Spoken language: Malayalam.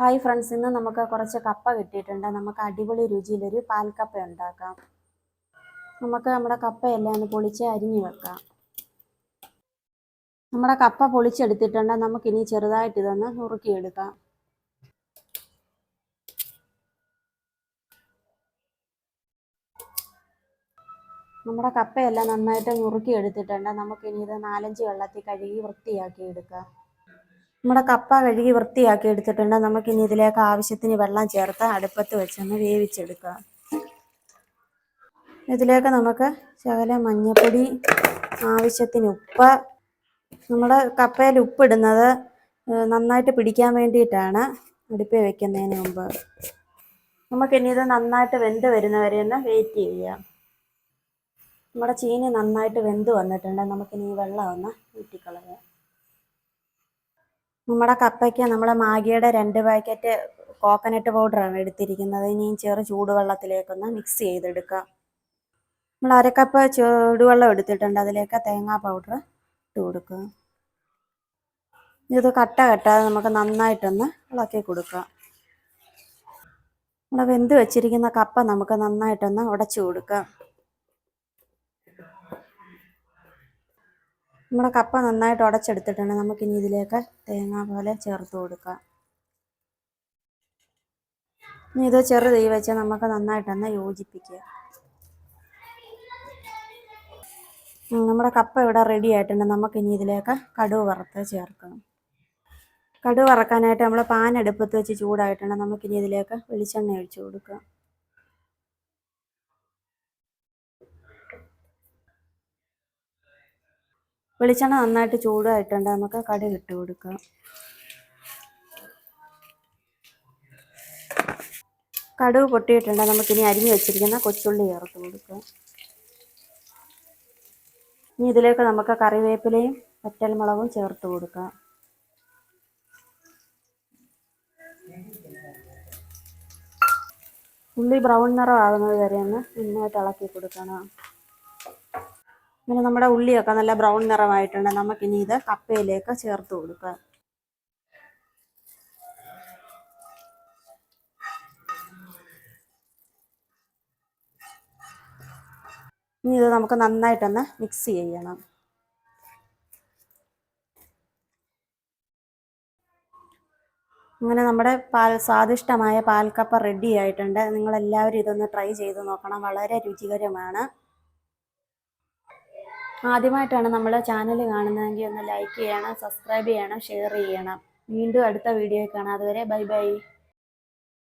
ഹായ് ഫ്രണ്ട്സ് ഇന്ന് നമുക്ക് കുറച്ച് കപ്പ കിട്ടിയിട്ടുണ്ട്. നമുക്ക് അടിപൊളി രുചിയിലൊരു പാൽക്കപ്പ ഉണ്ടാക്കാം. നമുക്ക് നമ്മുടെ കപ്പയെല്ലാം പൊളിച്ച് അരിഞ്ഞു വെക്കാം. നമ്മുടെ കപ്പ പൊളിച്ചെടുത്തിട്ടുണ്ട്. നമുക്കിനി ചെറുതായിട്ട് ഇതൊന്ന് നുറുക്കിയെടുക്കാം. നമ്മുടെ കപ്പയെല്ലാം നന്നായിട്ട് നുറുക്കിയെടുത്തിട്ടുണ്ട്. നമുക്കിനി ഇത് നാലഞ്ച് വെള്ളത്തിൽ കഴുകി വൃത്തിയാക്കി എടുക്കാം നമ്മുടെ കപ്പ കഴുകി വൃത്തിയാക്കി എടുത്തിട്ടുണ്ട്. നമുക്കിനി ഇതിലേക്ക് ആവശ്യത്തിന് വെള്ളം ചേർത്ത് അടുപ്പത്ത് വെച്ചൊന്ന് വേവിച്ചെടുക്കുക ഇതിലേക്ക് നമുക്ക് ശകല മഞ്ഞൾപ്പൊടി ആവശ്യത്തിന് ഉപ്പ്. നമ്മുടെ കപ്പയിൽ ഉപ്പിടുന്നത് നന്നായിട്ട് പിടിക്കാൻ വേണ്ടിയിട്ടാണ് അടുപ്പിൽ വെക്കുന്നതിന് മുമ്പ്. നമുക്കിനി ഇത് നന്നായിട്ട് വെന്ത് വരുന്നവരെ ഒന്ന് വെയിറ്റ് ചെയ്യാം. നമ്മുടെ ചീനി നന്നായിട്ട് വെന്ത് വന്നിട്ടുണ്ട്. നമുക്കിനി ഈ വെള്ളം ഒന്ന് ഊറ്റിക്കളയാം. നമ്മുടെ കപ്പയ്ക്ക് നമ്മൾ മാഗിയുടെ രണ്ട് പാക്കറ്റ് കോക്കനട്ട് ആണ് എടുത്തിരിക്കുന്നത്. ഇനി ചെറു ചൂടുവെള്ളത്തിലേക്കൊന്ന് മിക്സ് ചെയ്തെടുക്കാം. നമ്മൾ അരക്കപ്പ് ചൂടുവെള്ളം എടുത്തിട്ടുണ്ട്. അതിലേക്ക് തേങ്ങാ പൗഡർ ഇട്ട് കൊടുക്കുക. ഇത് കട്ട കെട്ടാതെ നമുക്ക് നന്നായിട്ടൊന്ന് ഇളക്കി കൊടുക്കാം. നമ്മൾ വെന്ത് വെച്ചിരിക്കുന്ന കപ്പ നമുക്ക് നന്നായിട്ടൊന്ന് ഉടച്ചു കൊടുക്കാം. നമ്മുടെ കപ്പ നന്നായിട്ട് ഉടച്ചെടുത്തിട്ടുണ്ട്. നമുക്കിനി ഇതിലേക്ക് തേങ്ങ പോലെ ചേർത്ത് കൊടുക്കാം. ഇനി ഇത് ചെറു തീ വെച്ച് നമുക്ക് നന്നായിട്ടൊന്ന് യോജിപ്പിക്കുക നമ്മുടെ കപ്പ ഇവിടെ റെഡി ആയിട്ടുണ്ട്. നമുക്കിനി ഇതിലേക്ക് കടുവ് വറുത്ത് ചേർക്കണം കടുവ് വറക്കാനായിട്ട് നമ്മൾ പാൻ അടുപ്പത്ത് വെച്ച് ചൂടായിട്ടുണ്ട്. നമുക്കിനി ഇതിലേക്ക് വെളിച്ചെണ്ണ ഒഴിച്ചു കൊടുക്കാം. വെളിച്ചെണ്ണ നന്നായിട്ട് ചൂടായിട്ടുണ്ട്. നമുക്ക് കടുക് ഇട്ട് കൊടുക്കാം. കടുക് പൊട്ടിയിട്ടുണ്ട്. നമുക്കിനി അരിഞ്ഞു വെച്ചിരിക്കുന്ന കൊച്ചുള്ളി ചേർത്ത് കൊടുക്കാം. ഇനി ഇതിലേക്ക് നമുക്ക് കറിവേപ്പിലയും പറ്റൽമുളകും ചേർത്ത് കൊടുക്കാം. ഉള്ളി ബ്രൗൺ നിറം ആകുന്നത് വരെ ഒന്ന് നന്നായിട്ട് ഇളക്കി കൊടുക്കണം. അങ്ങനെ നമ്മുടെ ഉള്ളിയൊക്കെ നല്ല ബ്രൗൺ നിറമായിട്ടുണ്ട്. നമുക്കിനി ഇത് കപ്പയിലേക്ക് ചേർത്ത് കൊടുക്കാം. ഇനി ഇത് നമുക്ക് നന്നായിട്ടൊന്ന് മിക്സ് ചെയ്യണം. അങ്ങനെ നമ്മുടെ പാൽ സ്വാദിഷ്ടമായ പാൽക്കപ്പ റെഡി ആയിട്ടുണ്ട്. നിങ്ങളെല്ലാവരും ഇതൊന്ന് ട്രൈ ചെയ്ത് നോക്കണം. വളരെ രുചികരമാണ്. ആദ്യമായിട്ടാണ് നമ്മുടെ ചാനൽ കാണുന്നതെങ്കിൽ ഒന്ന് ലൈക്ക് ചെയ്യണം സബ്സ്ക്രൈബ് ചെയ്യണം ഷെയർ ചെയ്യണം. വീണ്ടും അടുത്ത വീഡിയോ കാണാം. അതുവരെ ബൈ ബൈ